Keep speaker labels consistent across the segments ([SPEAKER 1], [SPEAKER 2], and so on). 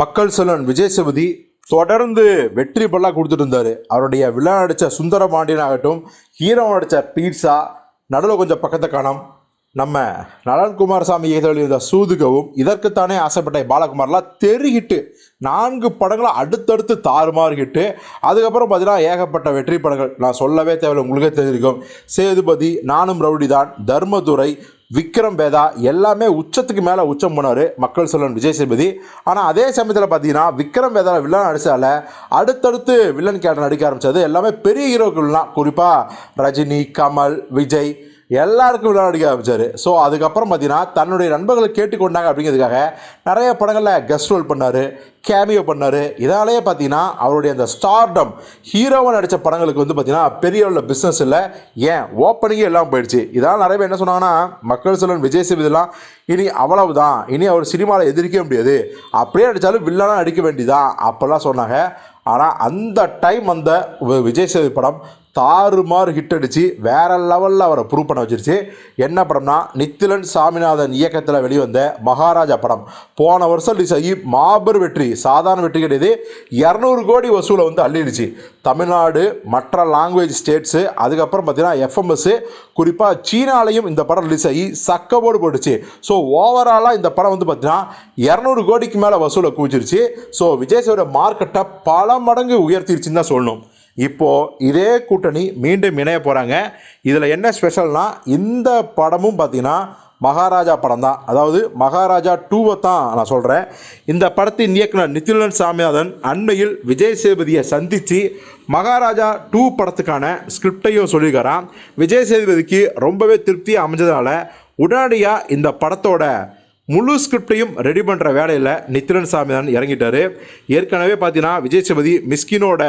[SPEAKER 1] மக்கள் செல்வன் விஜய் சேதுபதி தொடர்ந்து வெற்றி பல்லா கொடுத்துட்டு இருந்தார் அவருடைய விழா நடித்த சுந்தர பாண்டியன் ஆகட்டும் ஹீரோ நடித்த பீட்சா நடுவில் கொஞ்சம் பக்கத்தை காணோம். நம்ம நலன் குமாரசாமி எழுதியிருந்த இருந்த சூதுகவும் இதற்குத்தானே ஆசைப்பட்ட பாலகுமார்லாம் தெருகிட்டு நான்கு படங்களை அடுத்தடுத்து தாறுமாறுகிட்டு அதுக்கப்புறம் பார்த்தீங்கன்னா ஏகப்பட்ட வெற்றி படங்கள். நான் சொல்லவே தேவையில்லை உங்களுக்கே தெரிஞ்சிருக்கும். சேதுபதி நானும் ரவுடிதான் தர்மதுரை விக்ரம் வேதா எல்லாமே உச்சத்துக்கு மேலே உச்சம் போனார் மக்கள் சொல்லன் விஜய் சேதுபதி. ஆனால் அதே சமயத்தில் பார்த்தீங்கன்னா விக்ரம் வேதா வில்லன் நடிச்சால அடுத்தடுத்து வில்லன் கேரக்டர் நடிக்க ஆரம்பித்தது எல்லாமே பெரிய ஹீரோக்கள்லாம் குறிப்பாக ரஜினி கமல் விஜய் எல்லாருக்கும் விழா நடிக்க ஆரம்பிச்சார். ஸோ அதுக்கப்புறம் பார்த்தீங்கன்னா தன்னுடைய நண்பர்களை கேட்டுக்கொண்டாங்க அப்படிங்கிறதுக்காக நிறைய படங்களில் கெஸ்ட் ரோல் பண்ணார் கேமியோ பண்ணார். இதனாலேயே பார்த்தீங்கன்னா அவருடைய அந்த ஸ்டார்டம் ஹீரோவாக நடித்த படங்களுக்கு வந்து பார்த்தீங்கன்னா பெரிய உள்ள பிஸ்னஸ் இல்லை. ஏன்? ஓப்பனிங்கே எல்லாம் போயிடுச்சு. இதனால் நிறைய பேர் என்ன சொன்னாங்கன்னா மக்கள் சொல்லன் விஜய் சேவிதெல்லாம் இனி அவ்வளவு தான் இனி அவர் சினிமாவில் எதிர்க்க முடியாது. அப்படியே நடித்தாலும் வில்லனாக நடிக்க வேண்டியதான் அப்போல்லாம் சொன்னாங்க. ஆனால் அந்த டைம் அந்த விஜய் சேது படம் தாறுமாறு ஹிட் அடித்து வேறு லெவலில் அவரை ப்ரூவ் பண்ண வச்சிருச்சு. என்ன படம்னா நித்திலன் சாமிநாதன் இயக்கத்தில் வெளிவந்த மகாராஜா படம். போன வருஷம் ரிலீஸ் ஆகி மாபெரும் வெற்றி சாதாரண வெற்றி கிடையாது. இரநூறு கோடி வசூலை வந்து அள்ளிடுச்சு. தமிழ்நாடு மற்ற லாங்குவேஜ் ஸ்டேட்ஸு அதுக்கப்புறம் பார்த்தீங்கன்னா எஃப்எம்எஸ்ஸு குறிப்பாக சீனாலையும் இந்த படம் ரிலீஸ் ஆகி சக்கபோடு போட்டுச்சு. ஸோ ஓவராலாக இந்த படம் வந்து பார்த்தீங்கன்னா இரநூறு கோடிக்கு மேலே வசூலை குவிச்சிருச்சு. ஸோ விஜய் சேவோட மார்க்கெட்டை பல மடங்கு உயர்த்திருச்சுன்னு தான் சொல்லணும். இப்போது இதே கூட்டணி மீண்டும் இணைய போகிறாங்க இதில் என்ன ஸ்பெஷல்னால் இந்த படமும் பார்த்திங்கன்னா மகாராஜா படம் தான். அதாவது மகாராஜா டூவை தான் நான் சொல்கிறேன் இந்த படத்தின் இயக்குனர் நித்திலன் சாமிநாதன் அண்மையில் விஜய் சேதுபதியை சந்தித்து மகாராஜா டூ படத்துக்கான ஸ்கிரிப்டையும் சொல்லியிருக்கிறான் விஜய் சேதுபதிக்கு ரொம்பவே திருப்தியாக அமைஞ்சதால் உடனடியாக இந்த படத்தோட முழு ஸ்கிரிப்டையும் ரெடி பண்ணுற வேலையில் நித்திரன் சாமிதான் இறங்கிட்டார். ஏற்கனவே பார்த்தீங்கன்னா விஜய் சேபதி மிஸ்கினோட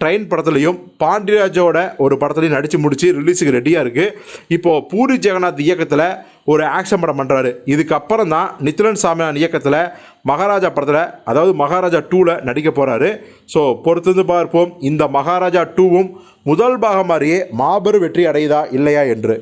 [SPEAKER 1] ட்ரெயின் படத்துலையும் பாண்டியராஜோட ஒரு படத்துலையும் நடித்து முடித்து ரிலீஸுக்கு ரெடியாக இருக்குது இப்போது பூரி ஜெகநாத் இயக்கத்தில் ஒரு ஆக்ஷன் படம் பண்ணுறாரு இதுக்கப்புறம் தான் நித்திலன் சாமியான் இயக்கத்தில் மகாராஜா படத்தில் அதாவது மகாராஜா டூவில் நடிக்க போகிறாரு ஸோ பொறுத்திருந்து பார்ப்போம். இந்த மகாராஜா டூவும் முதல் பாகம் மாதிரியே மாபெரும் வெற்றி அடையுதா இல்லையா என்று.